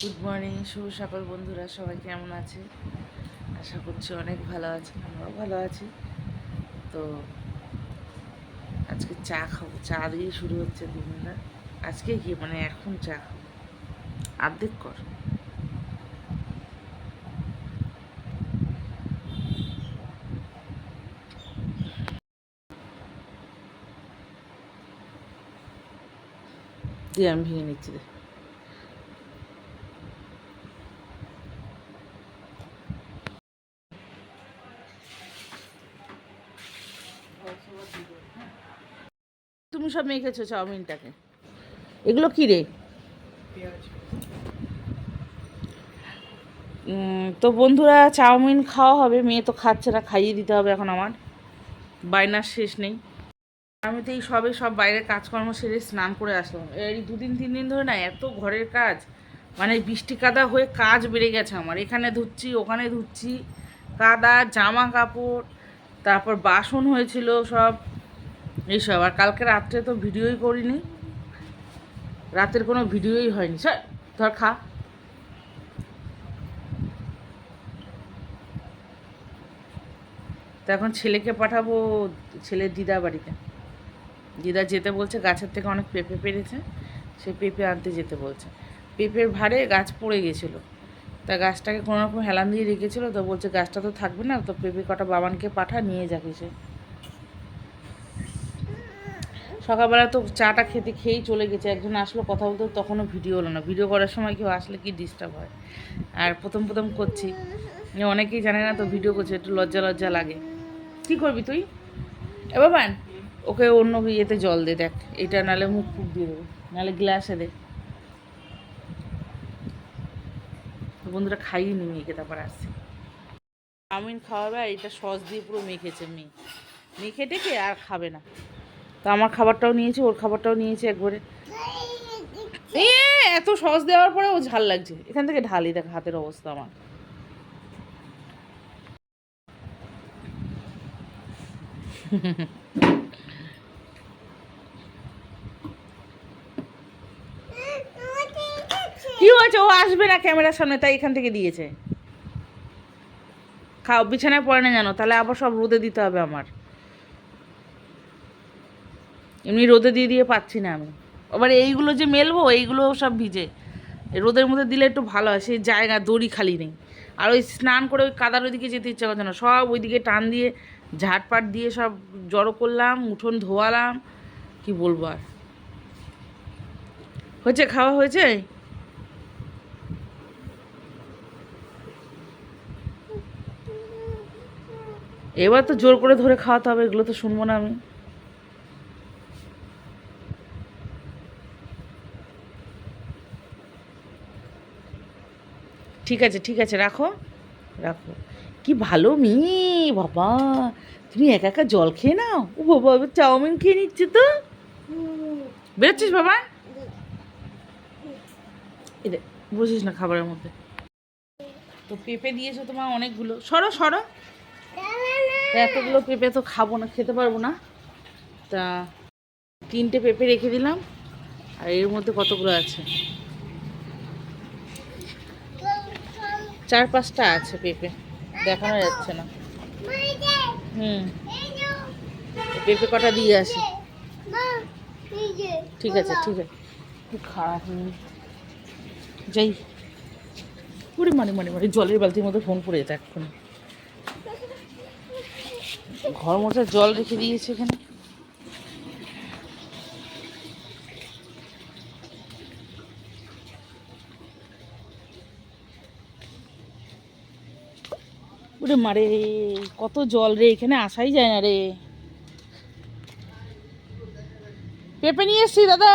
Good morning শুভ সকাল বন্ধুরা, সবাই কেমন আছে? আশা করছি অনেক ভালো আছে, আমরাও ভালো আছি। তো আজকে চা খাব, চা দিয়ে শুরু হচ্ছে দিনটা আজকে কি? মানে এখন চা আর্ধেক কর। আমি ভেঙে নিচ্ছি। দেখ তুমি সব মেখেছো চাউমিনটাকে। এগুলো কি রে? তো বন্ধুরা চাউমিন খাওয়া হবে, মেয়ে তো খাচ্ছে না, খাইয়ে দিতে হবে এখন আমার। বায়নার শেষ নেই। আমি তো এই সবে সব বাইরের কাজকর্ম সেরে স্নান করে আসলাম। এই দুদিন, তিন দিন ধরে না এত ঘরের কাজ মানে বৃষ্টি কাদা হয়ে কাজ বেড়ে গেছে আমার। এখানে ধুচ্ছি, ওখানে ধুচ্ছি, কাদা, জামা কাপড়, তারপর বাসন হয়েছিল সব। এইসব, আর কালকে রাত্রে তো ভিডিওই করিনি। রাতের কোনো ভিডিওই হয়নি। স্যার ধর খা। তো এখন ছেলেকে পাঠাবো ছেলের দিদা বাড়িতে। দিদা যেতে বলছে, গাছের থেকে অনেক পেঁপে পেরেছে, সে পেঁপে আনতে যেতে বলছে। পেঁপের ভারে গাছ পড়ে গেছিল। তা গাছটাকে কোনো রকম হেলান দিয়ে রেখেছিলো, তো বলছে, গাছটা তো থাকবে না, তো পেঁপে কটা বাবানকে পাঠা, নিয়ে যাকে সে সকালবেলা তো চাটা খেতে খেয়েই চলে গেছে, একজন আসলো কথা বলতে, তখনও ভিডিও হলো না। ভিডিও করার সময় কেউ আসলে কি ডিস্টার্ব হয়? আর প্রথম প্রথম করছি। অনেকেই জানে না তো ভিডিও করছে, একটু লজ্জা লজ্জা লাগে। কি করবি তুই? এ বাবান ওকে অন্য ইয়েতে জল দে, দেখ। এটা নালে মুখ ফুক দিয়ে দেবে, নালে গ্লাসে দে। বন্ধুরা খাইয়ে নি মেয়েকে, তারপর আসছে। চাউমিন খাওয়াবে আর এটা সস দিয়ে পুরো মেখেছে মেয়ে। মেখে টেকে আর খাবে না। তো আমার খাবারটাও নিয়েছে, ওর খাবারটাও নিয়েছে একবারে। এ, এত সস দেওয়ার পরে ও ঝাল লাগছে। এখান থেকে ঢালি দেখ, হাতের অবস্থা আমার। কি হয়েছে? ও আসবে না ক্যামেরার সামনে, তাই এখান থেকে দিয়েছে। খাও, বিছানায় পড়ে না জানো? তাহলে আবার সব রোদে দিতে হবে আমার। এমনি রোদে দিয়ে দিয়ে পাচ্ছি না আমি। আবার এইগুলো যে মেলবো, এইগুলো সব ভিজে। রোদের মধ্যে দিলে একটু ভালো হয়, সেই জায়গা, দড়ি খালি নেই। আর ওই স্নান করে ওই কাদার ওইদিকে যেতে ইচ্ছা করছে না। সব ওইদিকে টান দিয়ে ঝাটপাট দিয়ে সব জড়ো করলাম, উঠোন ধোয়ালাম, কি বলব আর। হয়েছে খাওয়া হয়েছে? এবার তো জোর করে ধরে খাওয়াতে হবে, এগুলো তো শুনব না আমি। ঠিক আছে ঠিক আছে, রাখো। রাখো। কি ভালো মেয়ে, বাবা। তুমি একা একা জল খেয়ে নাও? ও বাবা চাউমিন খেয়ে নিচ্ছে তো। বেরোচ্ছিস বাবা? এদের বুঝিস না খাবারের মধ্যে। তো পেঁপে দিয়েছ তোমার অনেকগুলো। সরো সরো। এতগুলো পেঁপে তো খাব না, খেতে পারব না। তা তিনটে পেঁপে রেখে দিলাম। আর এর মধ্যে কতগুলো আছে? চার পাঁচটা আছে, পেঁপে। দেখানো যাচ্ছে না। হুম। পেঁপে কটা দিয়ে আসি? ঠিক আছে ঠিক আছে। খারাপ যাই। ওরে মানে মানে মানে জলের বালতির মধ্যে ফোন পড়ে যেত এক্ষুনি। ঘর মোছার জল রেখে দিয়েছে এখানে। ওরে মারে কত জল রে, এখানে আসাই যায় না রে। পেঁপে নিয়ে এসছি, দাদা।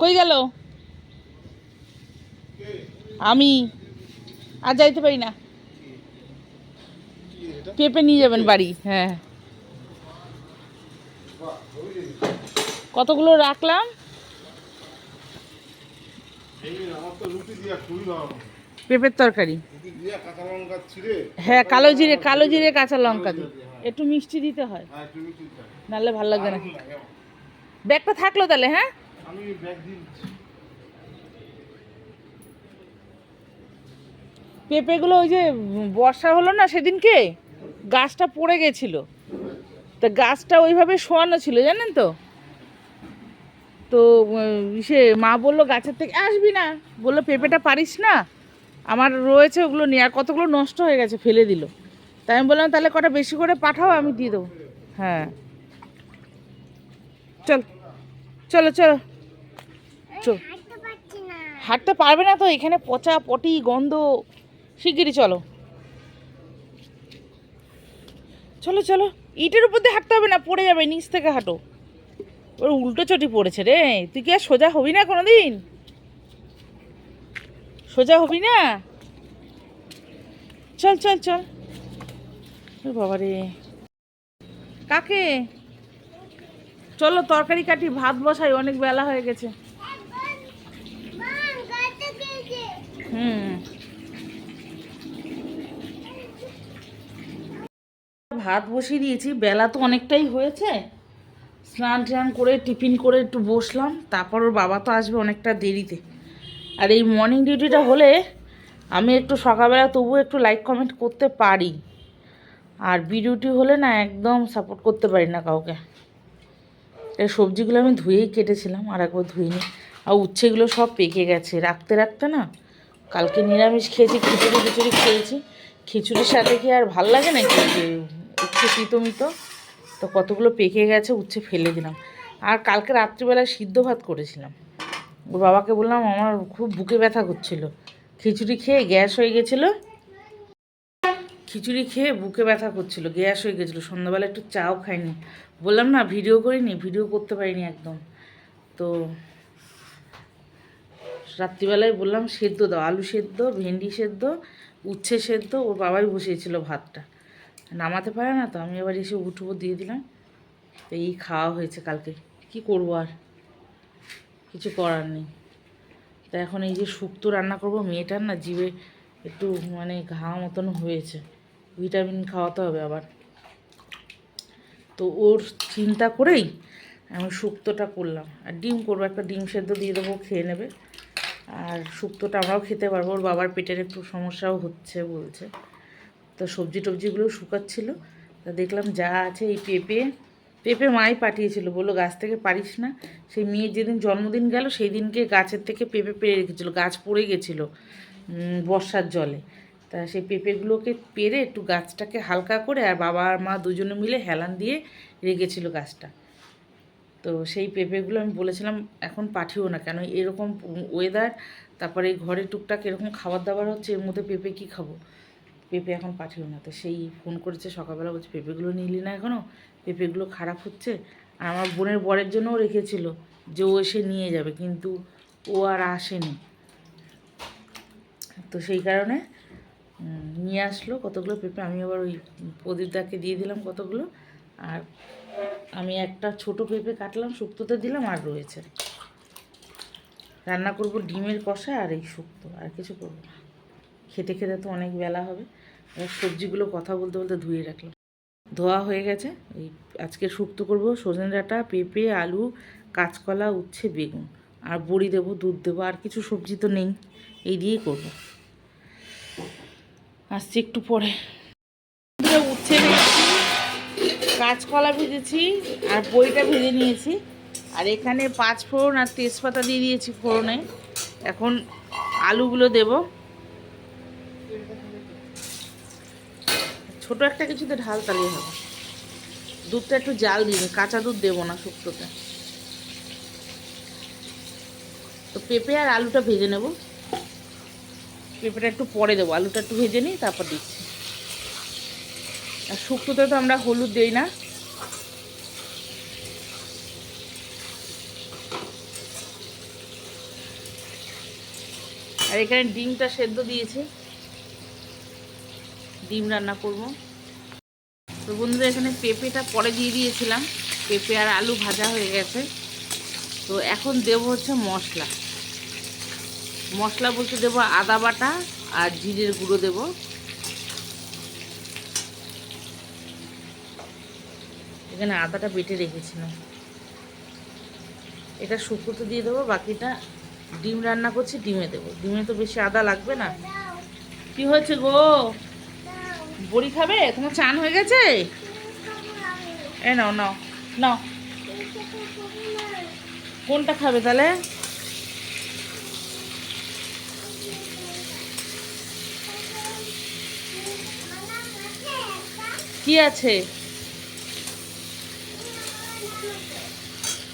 কই গেল? আমি, আর যাইতে পারি না। পেঁপে নিয়ে যাবেন বাড়ি হ্যাঁ। কতগুলো রাখলাম? পেঁপের তরকারি। হ্যাঁ কালো জিরে কালো জিরে, কাঁচা লঙ্কা দিই একটু মিষ্টি দিতে হয়। নাহলে ভালো লাগবে না। ব্যাগটা থাকল তাহলে হ্যাঁ? পেঁপেগুলো ওই যে বর্ষা হলো না সেদিনকে, গাছটা পড়ে গেছিল। তা গাছটা ওইভাবে শোয়ানো ছিল, জানেন তো? তো সে মা বলল, গাছের থেকে আসবি না। বলল, পেঁপেটা পারিস না? আমার রয়েছে ওগুলো নিয়ে, আর কতগুলো নষ্ট হয়ে গেছে, ফেলে দিল। তাই আমি বললাম, তাহলে কটা বেশি করে পাঠাও, আমি দিয়ে দেবো। হ্যাঁ। চল, চলো চলো। চল। হাঁটতে পারবে না তো, এখানে পচা পটি, গন্ধ। শিগগিরই চলো। চলো চলো। ইটের উপর দিয়ে হাঁটতে হবে না, পড়ে যাবে, নিচ থেকে হাঁটো। ওর উল্টো চটি পড়েছে রে। তুই কি আর সোজা হবি না কোনোদিন? সোজা হবি না? চল চল চল। বাবা রে কাকে? চলো, তরকারি কাটি, ভাত বসাই, অনেক বেলা হয়ে গেছে। হুম। ভাত বসিয়ে দিয়েছি, বেলা তো অনেকটাই হয়েছে। স্নান টান করে, টিফিন করে একটু বসলাম, তারপর ওর বাবা তো আসবে অনেকটা দেরিতে। আর এই মর্নিং ডিউটিটা হলে আমি একটু সকালবেলা তবু একটু লাইক কমেন্ট করতে পারি। আর বি ডিউটি হলে না একদম সাপোর্ট করতে পারি না কাউকে। এই সবজিগুলো আমি ধুয়েই কেটেছিলাম, আর একবার ধুইনি আর উচ্ছেগুলো সব পেকে গেছে। রাখতে রাখতে না কালকে নিরামিষ খেয়েছি, খিচুড়ি খিচুড়ি খেয়েছি। খিচুড়ির সাথে কি আর ভালো লাগে না যে উচ্ছে তিতো মিতো? তো কতগুলো পেকে গেছে, উচ্ছে ফেলে দিলাম। আর কালকে রাত্রিবেলায় সিদ্ধ ভাত করেছিলাম। ওর বাবাকে বললাম, আমার খুব বুকে ব্যথা করছিল। খিচুড়ি খেয়ে গ্যাস হয়ে গেছিল। খিচুড়ি খেয়ে বুকে ব্যথা করছিল, গ্যাস হয়ে গেছিল। সন্ধ্যাবেলা একটু চাও খাইনি। বললাম, না, ভিডিও করিনি, ভিডিও করতে পারিনি একদম। তো রাত্রিবেলায় বললাম, সেদ্ধ দাও, আলু সেদ্ধ, ভেন্ডি সেদ্ধ, উচ্ছে সেদ্ধ, ওর বাবাই বসিয়েছিল ভাতটা। নামাতে পারে না তো, আমি এবার এসে উঠবো দিয়ে দিলাম। তো এই খাওয়া হয়েছে কালকে। কি করব আর? কিছু করার নেই। তা এখন এই যে শুক্তো রান্না করব, মেয়েটার না জিভে একটু মানে ঘা মতন হয়েছে। ভিটামিন খাওয়াতে হবে আবার। তো ওর চিন্তা করেই আমি শুক্তোটা করলাম। আর ডিম করব, একটা ডিম সেদ্ধ দিয়ে দেবো, খেয়ে নেবে। আর শুক্তোটা আমরাও খেতে পারব, ওর বাবার পেটের একটু সমস্যাও হচ্ছে বলছে। তো সবজি টবজিগুলো শুকাচ্ছিল। তা দেখলাম যা আছে এই পেঁপে পেঁপে মাই পাঠিয়েছিল, বলল, গাছ থেকে পারিস না। সেই মেয়ের যেদিন জন্মদিন গেল সেই দিনকে গাছের থেকে পেঁপে পেরে রেখেছিলো, গাছ পড়ে গেছিল বর্ষার জলে। তা সেই পেঁপেগুলোকে পেরে একটু গাছটাকে হালকা করে আর বাবা আর মা দুজনে মিলে হেলান দিয়ে রেখেছিল গাছটা। তো সেই পেঁপেগুলো আমি বলেছিলাম, এখন পাঠিও না। কেন এরকম ওয়েদার তারপরে ঘরে টুকটাক এরকম খাবার দাবার হচ্ছে, এর মধ্যে পেঁপে কী খাব? পেঁপে এখন পাঠিও না। তো সেই ফোন করেছে সকালবেলা, বলছে, পেঁপেগুলো নিলি না এখনও পেঁপেগুলো খারাপ হচ্ছে। আর আমার বোনের বরের জন্যও রেখেছিল যে ও এসে নিয়ে যাবে, কিন্তু ও আর আসেনি। তো সেই কারণে নিয়ে আসলো কতগুলো পেঁপে। আমি আবার ওই প্রদীপদাকে দিয়ে দিলাম কতগুলো। আর আমি একটা ছোট পেঁপে কাটলাম শুক্তোতে দিলাম আর রয়েছে। রান্না করব ডিমের কষা আর এই শুক্তো, আর কিছু করব খেতে খেতে তো অনেক বেলা হবে। এবার সবজিগুলো কথা বলতে বলতে ধুয়ে রাখলাম। ধোয়া হয়ে গেছে। এই আজকে শুক্তো করব সজনে ডাঁটা, পেঁপে, আলু, কাঁচকলা, উচ্ছে, বেগুন। আর বড়ি দেবো, দুধ দেবো, আর কিছু সবজি তো নেই। এই দিয়েই করব। আসছি একটু পরে। উচ্ছে ভেজেছি, কাঁচকলা ভেজেছি, আর বইটা ভেজে নিয়েছি। আর এখানে পাঁচ ফোড়ন আর তেজপাতা দিয়ে দিয়েছি ফোড়নে। এখন আলুগুলো দেব। ছোট একটা কিছুতে ঢাল তালিয়ে হবে। দুধটা একটু জাল দিবে কাঁচা দুধ দেবো না শুক্তোতে। তো পেঁপে আর আলুটা ভেজে নেব। পেঁপেটা একটু পরে দেবো, আলুটা একটু ভেজে নিই তারপর দিচ্ছি। আর শুক্তোতে তো আমরা হলুদ দিই না। আর এখানে ডিমটা সেদ্ধ দিয়েছি। ডিম রান্না করব। তো বন্ধুরা, এখানে পেঁপেটা পরে দিয়ে দিয়েছিলাম। পেঁপে আর আলু ভাজা হয়ে গেছে। তো এখন দেব হচ্ছে মশলা। মশলা বলতে দেবো আদা বাটা আর জিরের গুঁড়ো দেবো। এখানে আদাটা বেটে রেখেছিলাম। এটা শুক্তোতে দিয়ে দেবো, বাকিটা ডিম রান্না করছি, ডিমে দেবো। ডিমে তো বেশি আদা লাগবে না। কি হয়েছে গো? বড়ি খাবে? তোমার চান হয়ে গেছে? এ নাও নাও নাও। কোনটা খাবে তাহলে? কি আছে?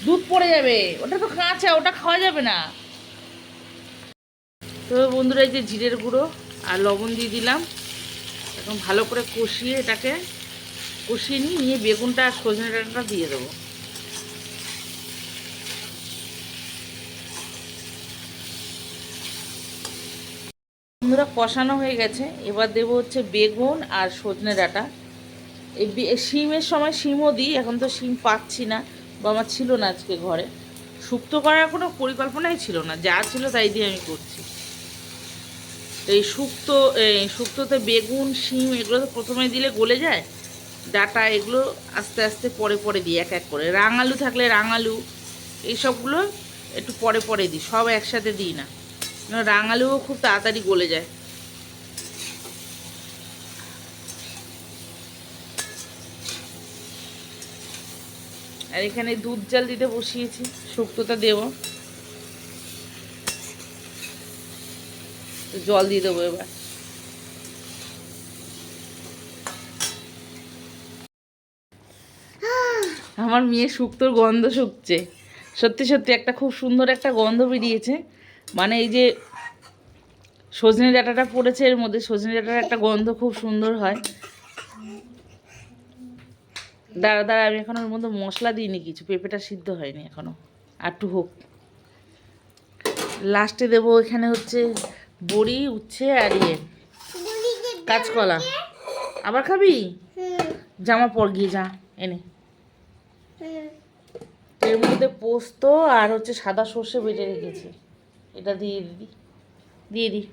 দুধ পড়ে যাবে। ওটা তো কাঁচা, ওটা খাওয়া যাবে না। তো বন্ধুরা, এই যে জিরের গুঁড়ো আর লবণ দিয়ে দিলাম। এখন ভালো করে কষিয়ে এটাকে কষিয়ে নিয়ে নিয়ে বেগুনটা আর সজনে ডাঁটাটা দিয়ে দেবো। বন্ধুরা, কষানো হয়ে গেছে। এবার দেবো হচ্ছে বেগুন আর সজনে ডাঁটা। এই শিমের সময় শিমও দিই, এখন তো শিম পাচ্ছি না। বা আমার ছিল না আজকে ঘরে। শুক্তো করার কোনো পরিকল্পনাই ছিল না। যা ছিল তাই দিয়ে আমি করছি। এই শুক্তো, এই শুক্তোতে বেগুন, শিম, এগুলো তো প্রথমে দিলে গলে যায়। ডাটা এগুলো আস্তে আস্তে পরে পরে দিই, এক এক করে। রাঙালু থাকলে রাঙালু এইসবগুলো একটু পরে পরে দিই, সব একসাথে দিই না, রাঙালুও খুব তাড়াতাড়ি গলে যায়। আর এখানে দুধ জাল দিতে বসিয়েছি, শুক্তোটা দেব। তো জল দিয়ে দেবো এবার। আমার মেয়ে শুক্তোর গন্ধ শুকছে। সত্যি সত্যি একটা খুব সুন্দর একটা গন্ধ বেরিয়েছে। মানে এই যে সজনে ডাঁটাটা পড়েছে, এর মধ্যে সজনে ডাঁটার একটা গন্ধ খুব সুন্দর হয়। দাঁড়া দাঁড়া, আমি এখন ওর মধ্যে মশলা দিইনি কিছু, পেঁপেটা সিদ্ধ হয়নি এখনও একটু হোক। লাস্টে দেবো এখানে হচ্ছে বড়ি, উচ্ছে আর ইয়ে। কাঁচকলা। আবার খাবি? জামা পর গিয়ে যা, এনে। এর মধ্যে পোস্ত আর হচ্ছে সাদা সর্ষে বেটে রেখেছি। এটা দিয়ে দিই দিয়ে দিই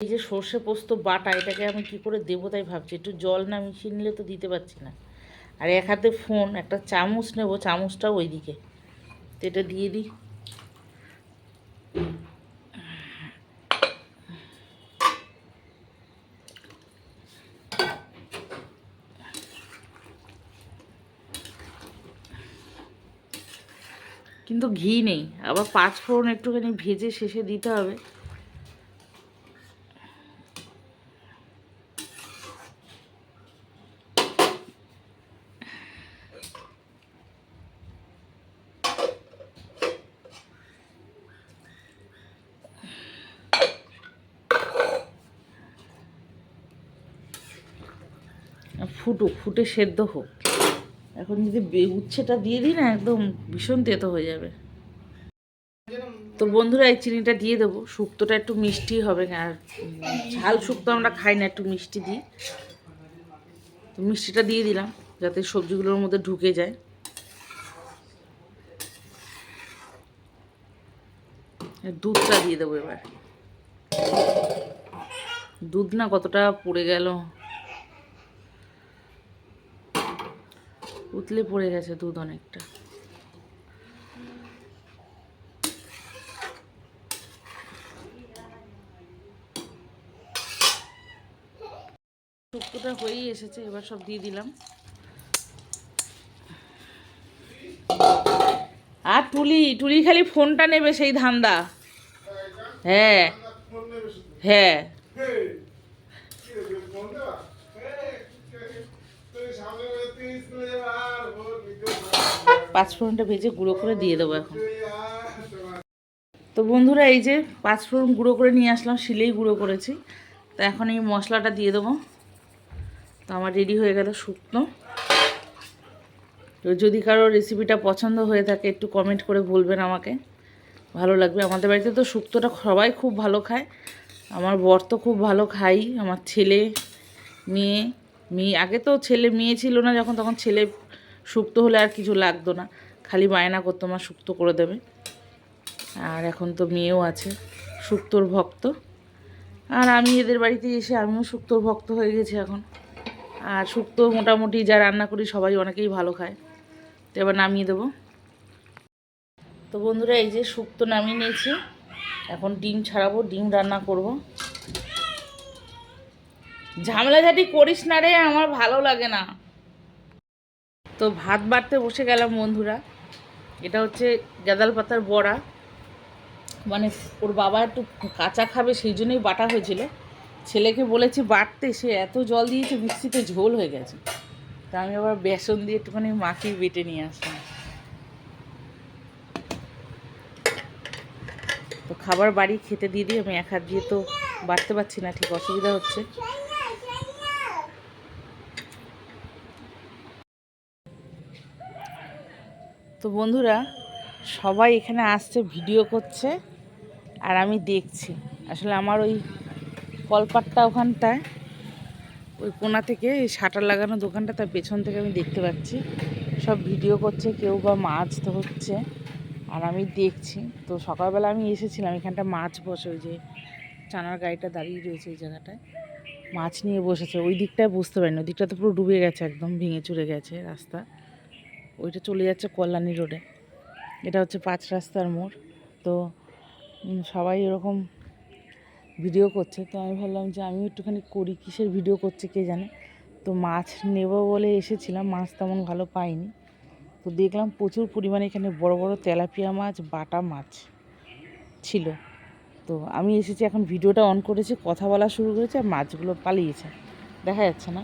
এই যে সর্ষে পোস্ত বাটা, এটাকে আমি কি করে দেবো তাই ভাবছি। একটু জল না মিশিয়ে নিলে তো দিতে পারছি না। আর এক হাতে ফোন, একটা চামচ নেব, চামচটাও ওইদিকে। তো এটা দিয়ে দিই কিন্তু ঘি নেই। আবার পাঁচ ফোড়ন একটুখানি ভেজে শেষে দিতে হবে। ফুটুক, ফুটে সেদ্ধ হোক। এখন যদি উচ্ছেটা দিয়ে দিই না, একদম ভীষণ তেতো হয়ে যাবে। তো বন্ধুরা, এই চিনিটা দিয়ে দেবো। শুক্তোটা একটু মিষ্টি হবে, আর ঝাল শুক্তো আমরা খাই না, একটু মিষ্টি দিই। তো মিষ্টিটা দিয়ে দিলাম, যাতে সবজিগুলোর মধ্যে ঢুকে যায়। দুধটা দিয়ে দেবো এবার। দুধ না কতটা পড়ে গেল। উতলে পড়ে গেছে দুধ অনেকটা। শুক্তোটা হয়েই এসেছে, এবার সব দিয়ে দিলাম। আর টুলি টুলি খালি ফোনটা নেবে সেই ধান্দা। হ্যাঁ হ্যাঁ। পাঁচ ফোড়নটা ভেজে গুঁড়ো করে দিয়ে দেবো এখন। তো বন্ধুরা, এই যে পাঁচ ফোড়ন গুঁড়ো করে নিয়ে আসলাম, শিলেই গুঁড়ো করেছি। তো এখন এই মশলাটা দিয়ে দেবো। তো আমার রেডি হয়ে গেল শুকনো। তো যদি কারও রেসিপিটা পছন্দ হয়ে থাকে, একটু কমেন্ট করে বলবেন আমাকে। ভালো লাগবে। আমাদের বাড়িতে তো শুক্তোটা সবাই খুব ভালো খায়। আমার বর তো খুব ভালো খাই। আমার ছেলে, মেয়ে মেয়ে, আগে তো ছেলে মেয়ে ছিল না যখন, তখন ছেলে শুক্তো হলে আর কিছু লাগতো না। খালি বায়না করতো আমার শুক্তো করে দেবে। আর এখন তো মেয়েও আছে, শুক্তোর ভক্ত। আর আমি এদের বাড়িতে এসে আমিও শুক্তোর ভক্ত হয়ে গেছি এখন। আর শুক্তো মোটামুটি যা রান্না করি সবাই অনেকেই ভালো খায়। তো এবার নামিয়ে দেবো। তো বন্ধুরা, এই যে শুক্তো নামিয়ে নিয়েছি। এখন ডিম ছাড়াবো, ডিম রান্না করব। ঝামেলাঝাটি করিস না রে, আমার ভালো লাগে না। তো ভাত বাড়তে বসে গেলাম বন্ধুরা। এটা হচ্ছে গাদাল পাতার বড়া। মানে ওর বাবা একটু কাঁচা খাবে, সেই জন্যই বাটা হয়েছিল। ছেলেকে বলেছি বাটতে সে এত জল দিয়েছে মিষ্টিতে ঝোল হয়ে গেছে। তা আমি আবার বেসন দিয়ে একটুখানি মাখিয়ে বেটে নিয়ে আসলাম। তো খাবার বাড়ি খেতে দিয়ে দিই আমি এক হাত দিয়ে তো বাড়তে পারছি না, ঠিক অসুবিধা হচ্ছে। তো বন্ধুরা, সবাই এখানে আসছে, ভিডিও করছে, আর আমি দেখছি। আসলে আমার ওই কলপাটটা ওখানটায়, ওই কোনা থেকে এই শাটার লাগানো দোকানটা, তার পেছন থেকে আমি দেখতে পাচ্ছি। সব ভিডিও করছে, কেউ বা মাছ তো হচ্ছে আর আমি দেখছি। তো সকালবেলা আমি এসেছিলাম, এখানটা মাছ বসে, ওই যে চানার গাড়িটা দাঁড়িয়ে রয়েছে ওই জায়গাটায়, মাছ নিয়ে বসেছে। ওই দিকটায় বুঝতে পারিনি, ওই দিকটা তো পুরো ডুবে গেছে, একদম ভেঙে চুরে গেছে রাস্তা। ওইটা চলে যাচ্ছে কল্যাণী রোডে। এটা হচ্ছে পাঁচ রাস্তার মোড়। তো সবাই এরকম ভিডিও করছে। তো আমি ভাবলাম যে আমি একটুখানি করি, কিসের ভিডিও করছে কে জানে? তো মাছ নেব বলে এসেছিলাম, মাছ তেমন ভালো পাইনি। তো দেখলাম প্রচুর পরিমাণে এখানে বড় বড় তেলাপিয়া মাছ, বাটা মাছ ছিল। তো আমি এসেছি, এখন ভিডিওটা অন করেছি, কথা বলা শুরু করেছে আর মাছগুলো পালিয়েছে। দেখা যাচ্ছে না।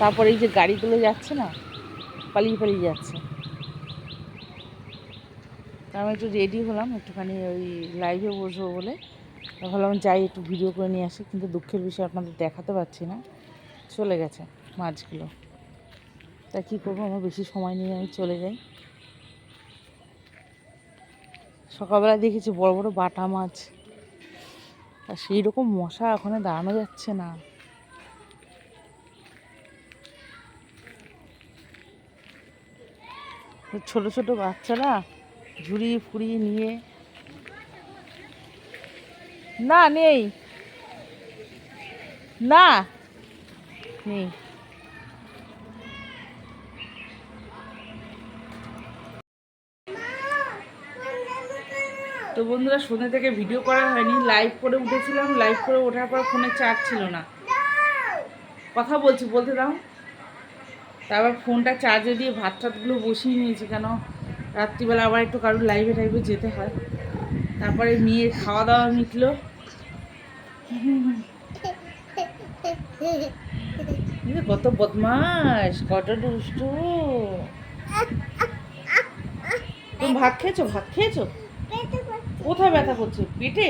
তারপরে এই যে গাড়িগুলো যাচ্ছে না, পালিয়ে পালিয়ে যাচ্ছে। আমি একটু রেডি হলাম, একটুখানি ওই লাইভে বসবো বলে। ভাবলাম যাই, একটু ভিডিও করে নিয়ে আসি, কিন্তু দুঃখের বিষয় আপনাদের দেখাতে পারছি না। চলে গেছে মাছগুলো। তা কী করব, আমার বেশি সময় নিয়ে আমি চলে যাই। সকালবেলা দেখেছি বড় বড় বাটা মাছ। আর সেই রকম মশা ওখানে দাঁড়ানো যাচ্ছে না। ছোট ছোট বাচ্চারা ঝুড়ি ফুড়ি নিয়ে না নেই। না। নেই। তো বন্ধুরা সন্ধ্যে থেকে ভিডিও করা হয়নি। লাইভ করে উঠেছিলাম। লাইভ করে ওঠার পর ফোনে চার্জ ছিল না। কথা বলছি বলতে দাও। তারপর ফোনটা চার্জে দিয়ে ভাত টাতগুলো বসিয়ে নিয়েছি কেন? রাত্রিবেলা আবার একটু কারোর লাইভে টাইভে যেতে হয়। তারপরে মেয়ের খাওয়া দাওয়া মিটলো কত বদমাস কত দুষ্টু। তুমি ভাত খেয়েছো? ভাত খেয়েছো? কোথায় ব্যথা করছে? পেটে?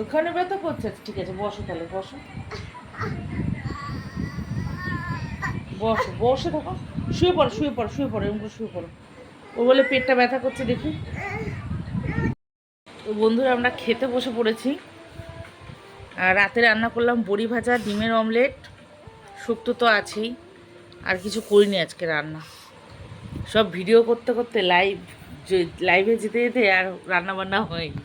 ওখানে ব্যথা করছে। আচ্ছা, ঠিক আছে বসো তাহলে বসো। বসো, বসে থাকো। শুয়ে পড়ো শুয়ে পড়ো শুয়ে পড়ো, এরকম করে শুয়ে পড়ো। ও বলে পেটটা ব্যথা করছে, দেখি। তো বন্ধুরা, আমরা খেতে বসে পড়েছি। আর রাতে রান্না করলাম বড়ি ভাজা, ডিমের অমলেট। শুক্তো তো আছেই। আর কিছু করিনি আজকে রান্না। সব ভিডিও করতে করতে লাইভ লাইভে যেতে যেতে আর রান্না বান্না হয়নি।